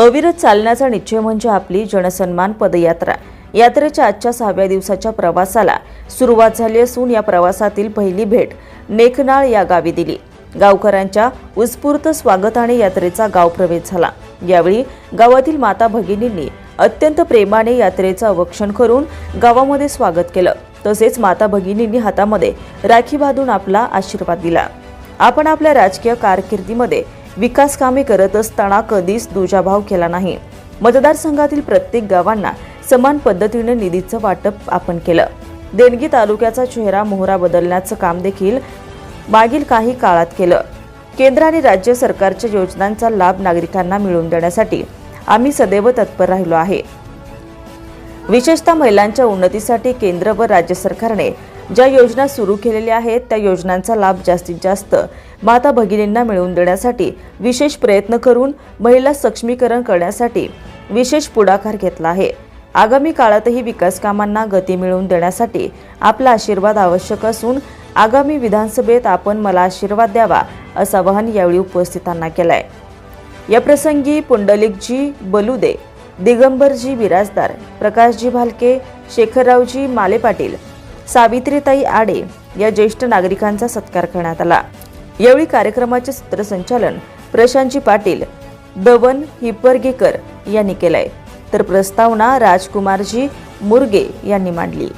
अविरत चालण्याचा निश्चय म्हणजे आपली जनसन्मान पदयात्रा. यात्रेच्या आजच्या सहाव्या दिवसाच्या प्रवासाला सुरुवात झाली असून या प्रवासातील पहिली भेट नेखनाळ या गावी दिली. गावकऱ्यांच्या उत्स्फूर्त स्वागताने यात्रेचा गावप्रवेश झाला. यावेळी गावातील माता भगिनींनी अत्यंत प्रेमाने यात्रेचं अवक्षण करून गावामध्ये स्वागत केलं. तसेच माता भगिनींनी हातामध्ये राखी बांधून आपला आशीर्वाद दिला. आपण आपल्या राजकीय कारकिर्दीमध्ये विकास कामे करत असताना कधीच दुजाभाव केला नाही. मतदारसंघातील प्रत्येक गावांना समान पद्धतीने निधीचं वाटप आपण केलं. देणगी तालुक्याचा चेहरा मोहरा बदलण्याचं काम देखील मागील काही काळात केलं. केंद्र आणि राज्य सरकारच्या योजनांचा लाभ नागरिकांना मिळवून देण्यासाठी आम्ही सदैव तत्पर राहिलो आहे. विशेषतः महिलांच्या उन्नतीसाठी केंद्र व राज्य सरकारने ज्या योजना सुरू केलेल्या आहेत त्या योजनांचा लाभ जास्तीत जास्त माता भगिनींना मिळवून देण्यासाठी विशेष प्रयत्न करून महिला सक्षमीकरण करण्यासाठी विशेष पुढाकार घेतला आहे. आगामी काळातही विकास कामांना गती मिळवून देण्यासाठी आपला आशीर्वाद आवश्यक असून आगामी विधानसभेत आपण मला आशीर्वाद द्यावा असं आवाहन यावेळी उपस्थितांना केलंय. या प्रसंगी पुंडलिकजी बलुदे दिगंबरजी बिराजदार प्रकाशजी भालके शेखररावजी माले पाटील सावित्रीताई आडे या ज्येष्ठ नागरिकांचा सत्कार करण्यात आला. यावेळी कार्यक्रमाचे सूत्रसंचालन प्रशांतजी पाटील दवन हिप्परगेकर यांनी केलंय. तर प्रस्तावना राजकुमारजी मुरगे यांनी मांडली.